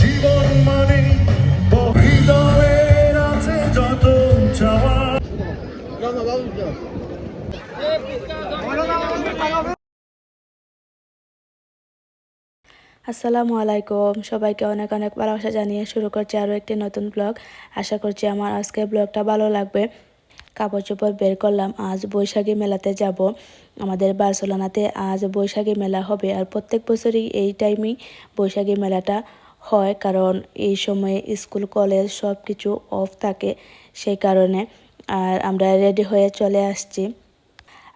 জীবন মানে হৃদয়ের আছে যত চাওয়া। আসসালামু আলাইকুম। সবাইকে অনেক অনেক ভালোবাসা জানিয়ে শুরু করছি আরও একটি নতুন ব্লগ আশা করছি আমার আজকের ব্লগটা ভালো লাগবে। কাপড় চোপড় বের করলাম। আজ বৈশাখী মেলাতে যাব। আমাদের বার্সেলোনাতে আজ বৈশাখী মেলা হবে আর প্রত্যেক বছরই এই টাইমেই বৈশাখী মেলাটা হয় কারণ এই সময়ে স্কুল, কলেজ সব কিছু অফ থাকে সেই কারণে। আর আমরা রেডি হয়ে চলে আসছি।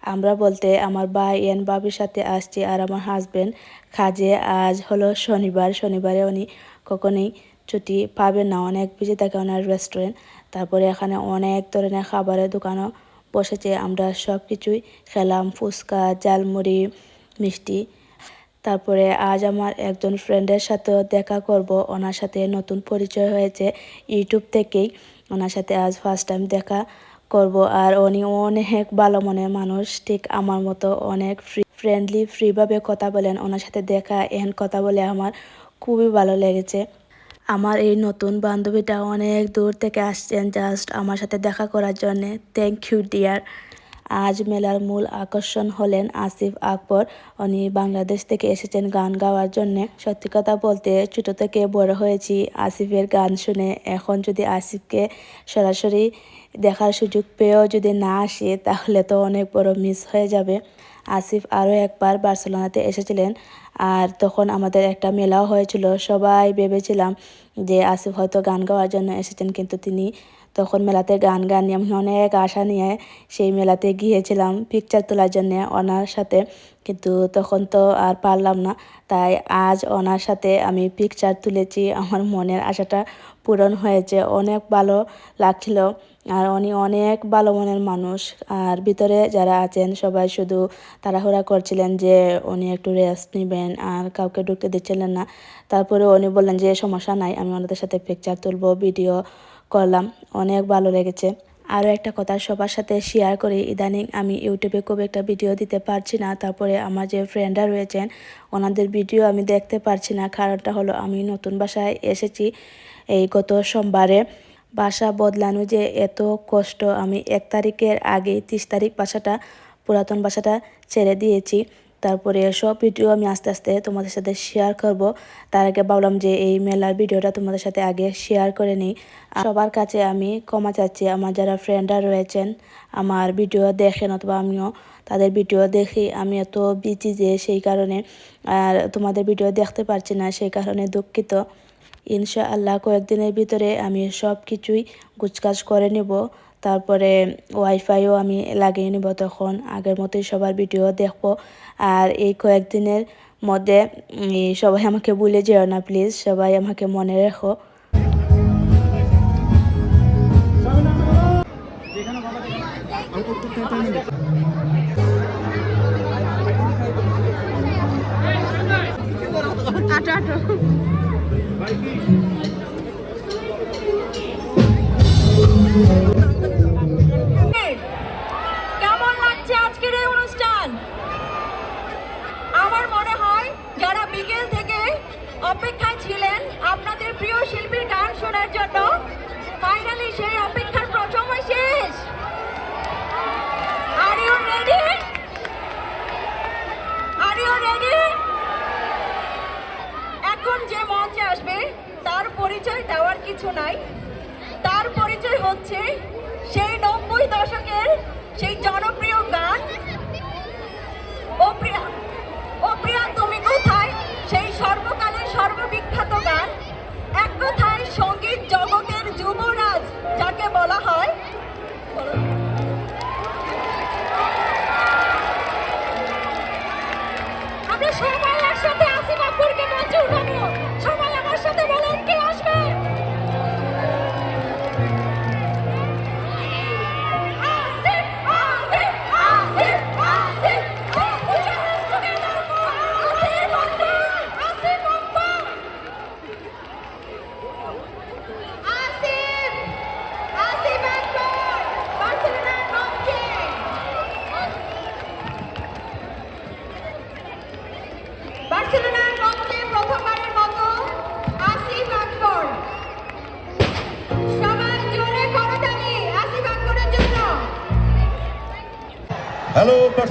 আমরা বলতে আমার ভাই এন বাবির সাথে আসছি আর আমার হাজব্যান্ড কাজে আজ হলো শনিবার। শনিবারে উনি কখনোই ছুটি পাবেন না, অনেক বিজি থাকে ওনার রেস্টুরেন্ট তারপরে এখানে অনেক ধরনের খাবারের দোকানও বসেছে, আমরা সব কিছুই খেলাম, ফুচকা জালমুড়ি মিষ্টি। তারপরে আজ আমার একজন ফ্রেন্ডের সাথেও দেখা করব, ওনার সাথে নতুন পরিচয় হয়েছে ইউটিউব থেকেই, ওনার সাথে আজ ফার্স্ট টাইম দেখা করব, আর উনি অনেক ভালো মনের মানুষ, ঠিক আমার মতো অনেক ফ্রি ফ্রেন্ডলি ফ্রিভাবে কথা বলেন, ওনার সাথে দেখা এহেন কথা বলে আমার খুবই ভালো লেগেছে। আমার এই নতুন বান্ধবীটা অনেক দূর থেকে আসছেন জাস্ট আমার সাথে দেখা করার জন্যে। থ্যাংক ইউ ডিয়ার আজ মেলার মূল আকর্ষণ হলেন আসিফ আকবর। উনি বাংলাদেশ থেকে এসেছেন গান গাওয়ার জন্যে। সত্যি কথা বলতে ছোটো থেকে বড় হয়েছি। আসিফের গান শুনে এখন যদি আসিফকে সরাসরি দেখার সুযোগ পেয়েও যদি না আসে, তাহলে তো অনেক বড় মিস হয়ে যাবে। আসিফ আরও একবার বার্সেলোনাতে এসেছিলেন। আর তখন আমাদের একটা মেলাও হয়েছিল। সবাই ভেবেছিলাম যে আসিফ হয়তো গান গাওয়ার জন্য এসেছেন, কিন্তু তিনি তখন মেলাতে গান গান নিয়ে আমি অনেক আশা নিয়ে সেই মেলাতে গিয়েছিলাম পিকচার তোলার জন্য ওনার সাথে। কিন্তু তখন তো আর পারলাম না, তাই আজ ওনার সাথে আমি পিকচার তুলেছি। আমার মনের আশাটা পূরণ হয়েছে। অনেক ভালো লাগছিল। আর উনি অনেক ভালো মনের মানুষ। আর ভিতরে যারা আছেন, সবাই শুধু তাড়াহুড়া করছিলেন যে উনি একটু রেস্ট নেবেন আর কাউকে ঢুকতে দিচ্ছিলেন না। তারপরে উনি বললেন যে, সমস্যা নাই, আমি ওনাদের সাথে পিকচার তুলবো ভিডিও করলাম। অনেক ভালো লেগেছে। আরও একটা কথা সবার সাথে শেয়ার করি। ইদানিং আমি ইউটিউবে খুব একটা ভিডিও দিতে পারছি না। তারপরে আমার যে ফ্রেন্ডরা রয়েছেন, ওনাদের ভিডিও আমি দেখতে পারছি না। কারণটা হলো, আমি নতুন বাসায় এসেছি এই গত সোমবারে। বাসা বদলানো যে এত কষ্ট, আমি এক তারিখের আগে তিরিশ তারিখ বাসাটা পুরাতন বাসাটা ছেড়ে দিয়েছি। তারপরে সব ভিডিও আমি আস্তে আস্তে তোমাদের সাথে শেয়ার করব। তার আগে ভাবলাম যে এই মেলার ভিডিওটা তোমাদের সাথে আগে শেয়ার করে নিই। সবার কাছে আমি ক্ষমা চাচ্ছি, আমার যারা ফ্রেন্ডরা রয়েছেন, আমার ভিডিও দেখেন অথবা আমিও তাদের ভিডিও দেখি, আমি এত বিজি যে সেই কারণে, আর তোমাদের ভিডিও দেখতে পারছি না, সেই কারণে দুঃখিত। ইনশাআল্লাহ কয়েকদিনের ভিতরে আমি সব কিছুই গুছকাজ করে নেব। তারপরে ওয়াইফাইও আমি লাগিয়ে নেব তখন। আগের মতোই সবার ভিডিও দেখব। আর এই কয়েকদিনের মধ্যে সবাই আমাকে ভুলে যেও না, প্লিজ। সবাই আমাকে মনে রেখো। কিছু নাই। তার পরিচয় হচ্ছে সেই নব্বই দশকের সেই জনপ্রিয় গান ও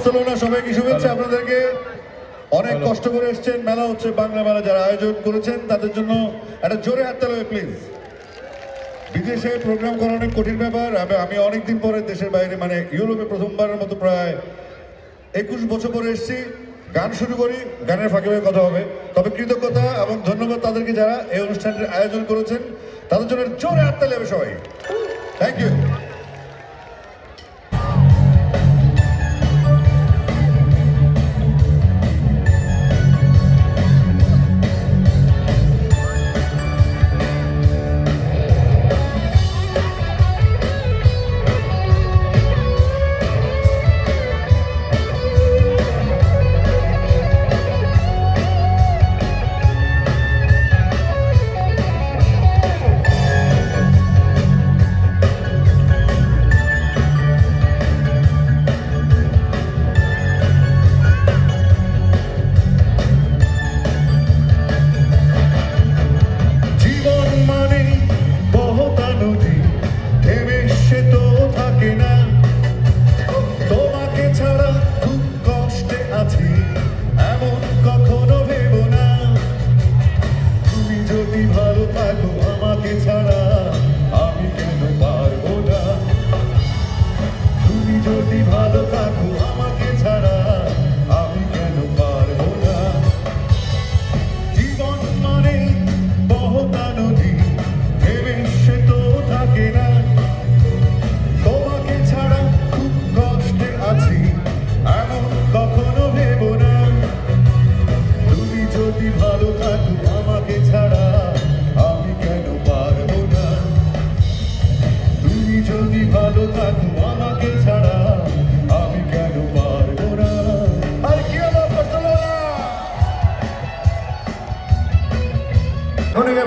বার্সেলোনা সবাইকে শুভেচ্ছা। আপনাদেরকে অনেক কষ্ট করে এসেছেন। মেলা হচ্ছে বাংলা মেলা যারা আয়োজন করেছেন তাদের জন্য একটা জোরে হাত তালে প্লিজ বিদেশে প্রোগ্রাম করা অনেক কঠিন ব্যাপার। আমি অনেকদিন পরে দেশের বাইরে মানে ইউরোপে প্রথমবারের মতো প্রায় একুশ বছর পরে এসেছি। গান শুরু করি গানের ফাঁকে ফাঁকে কথা হবে। তবে কৃতজ্ঞতা এবং ধন্যবাদ তাদেরকে যারা এই অনুষ্ঠানটির আয়োজন করেছেন। তাদের জন্য জোরে হাত তালে হবে সবাই। থ্যাংক ইউ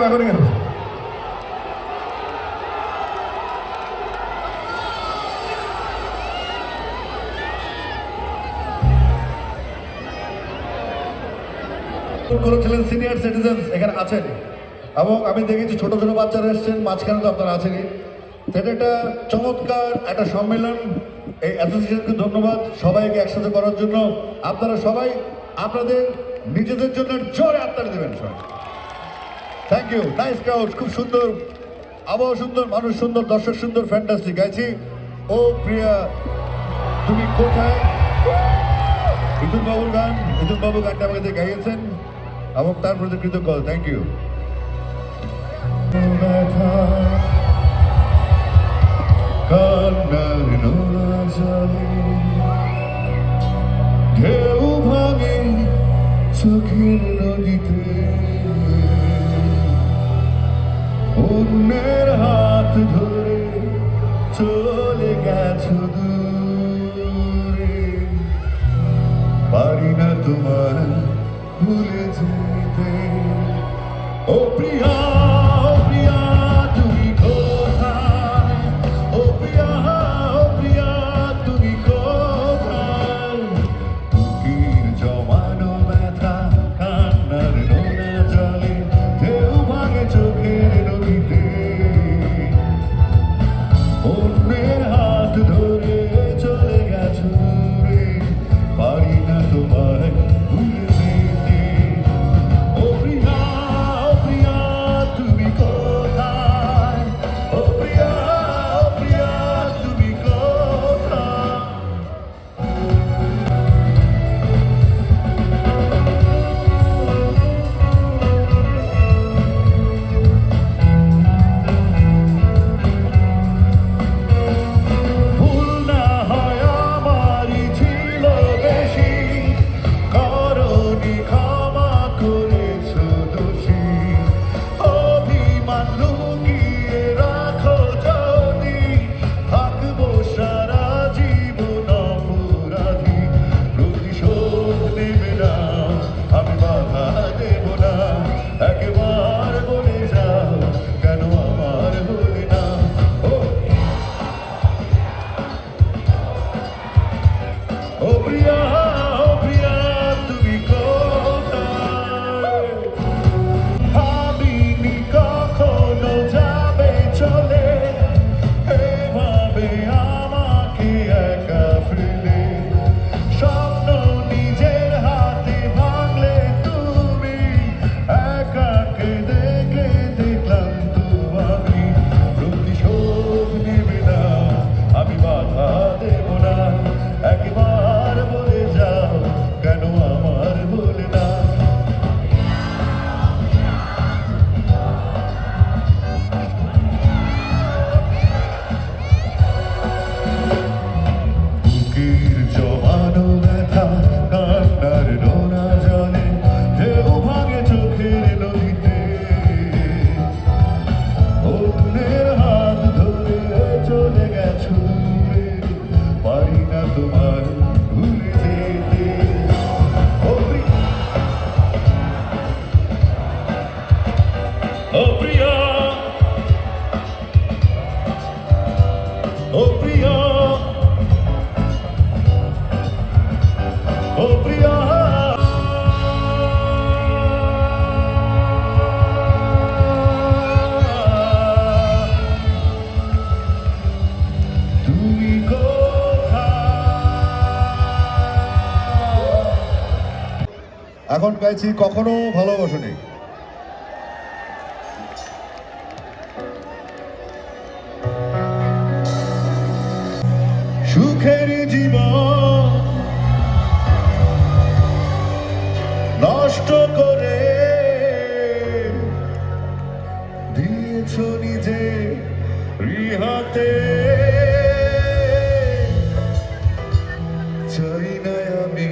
গেল। এখনই করেছিলেন সিনিয়র সিটিজেন এখানে আছেন। এবং আমি দেখেছি ছোট ছোট বাচ্চারা এসছেন, মাঝখানে তো আপনারা আছেনই। এটা একটা চমৎকার একটা সম্মেলন। এই অ্যাসোসিয়েশনকে ধন্যবাদ সবাইকে একসাথে করার জন্য। আপনারা সবাই আপনাদের নিজেদের জন্য জোরে আত্মারে দেবেন সবাই। থ্যাংক ইউ নাইস ক্রাউড খুব সুন্দর আবহাওয়া সুন্দর, মানুষ সুন্দর, দর্শক সুন্দর ফ্যান্টাস্টিক গাইছি, ও প্রিয়া, তুমি কোথায়? মিথুন বাবুর গান মিথুন বাবু গানটা আমাকে গাইয়েছেন এবং তার প্রতি কৃতজ্ঞ থ্যাংক ইউ ঢেউ ভাঙে চোখের নদীতে। অন্যের হাত ধরে চলে গেছো দূরে। পারি না তোমার ভুলে যেতে। ও প্রিয়া এখন গাইছি কখনো ভালোবাসনি নিজে রিহাতে। চাই না আমি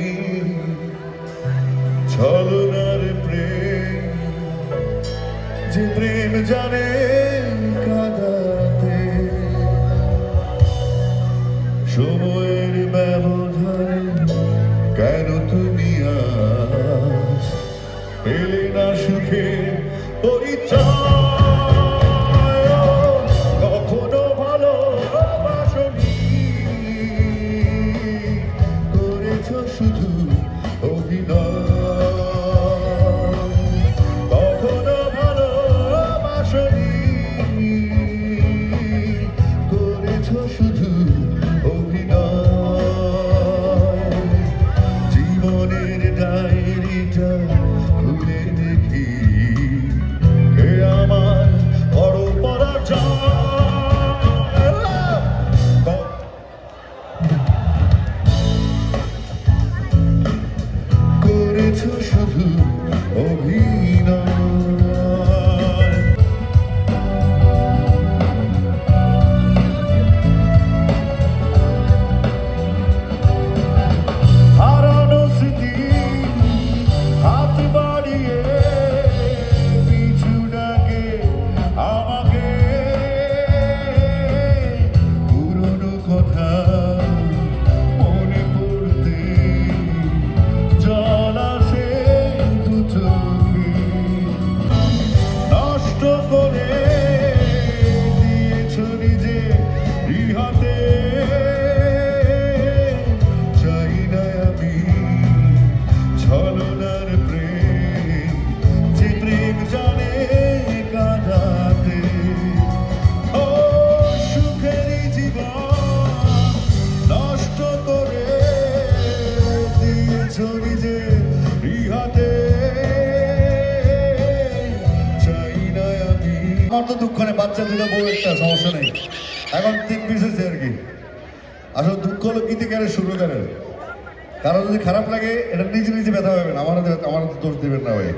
ছলনার প্রেম যে প্রেম জানে বউ একটা সমস্যা নেই। এখন তিন বিষয়ছে আর কি। আসলে দুঃখ হলো শুরু সুরকারের কারও যদি খারাপ লাগে, এটা নিজে নিজে ব্যথা পাবেন। আমার আমার দোষ দেবেন না ভাই।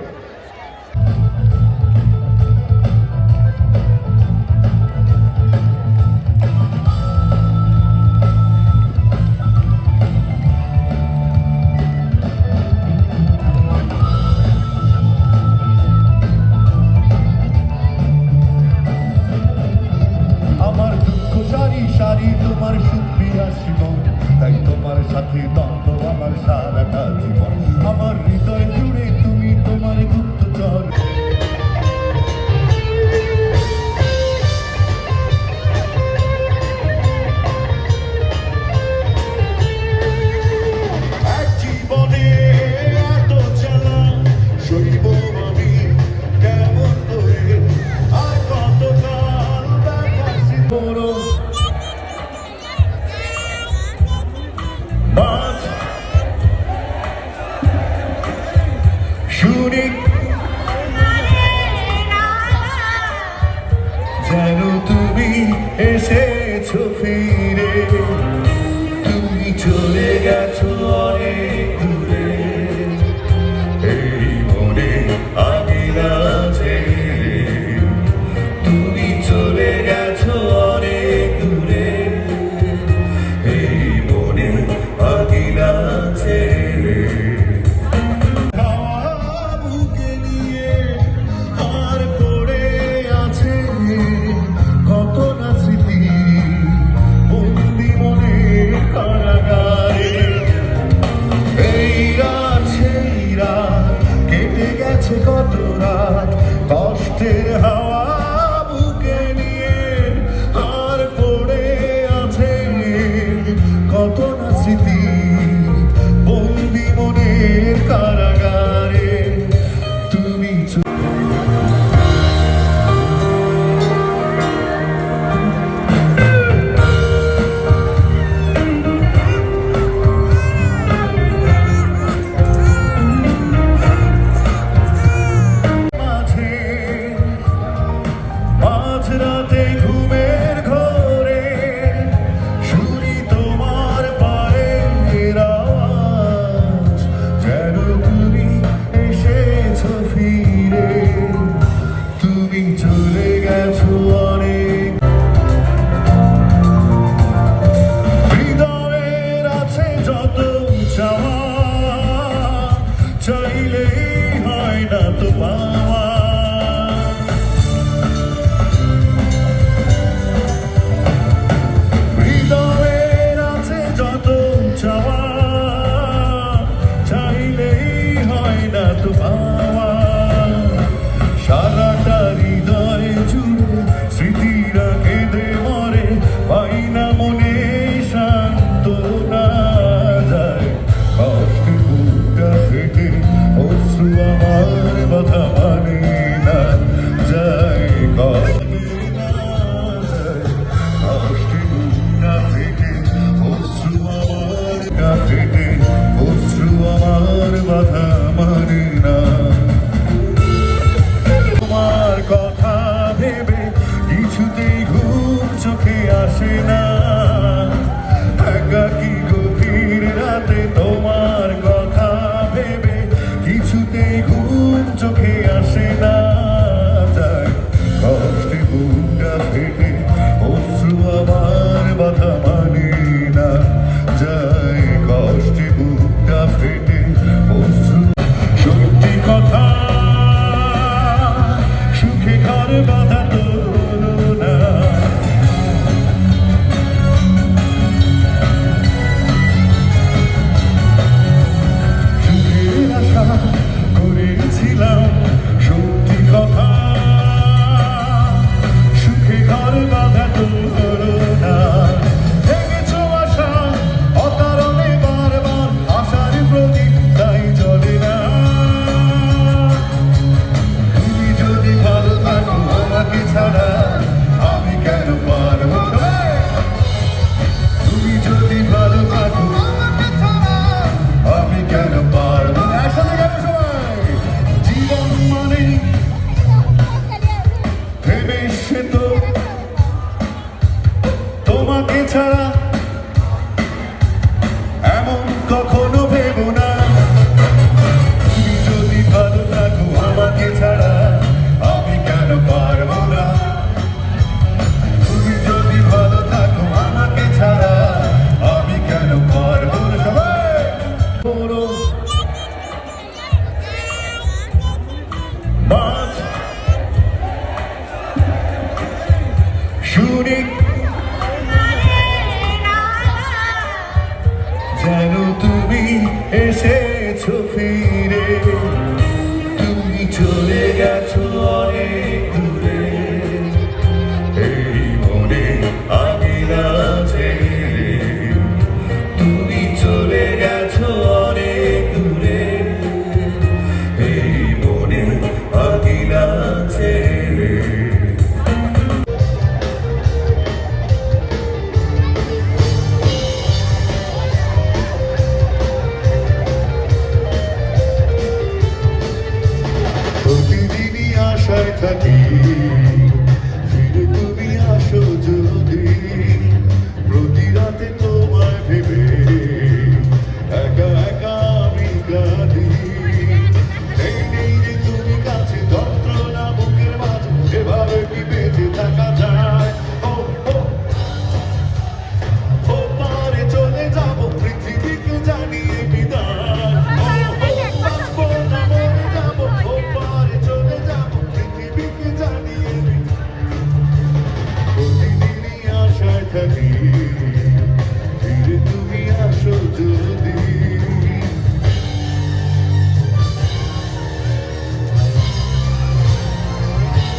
চলে গেছো।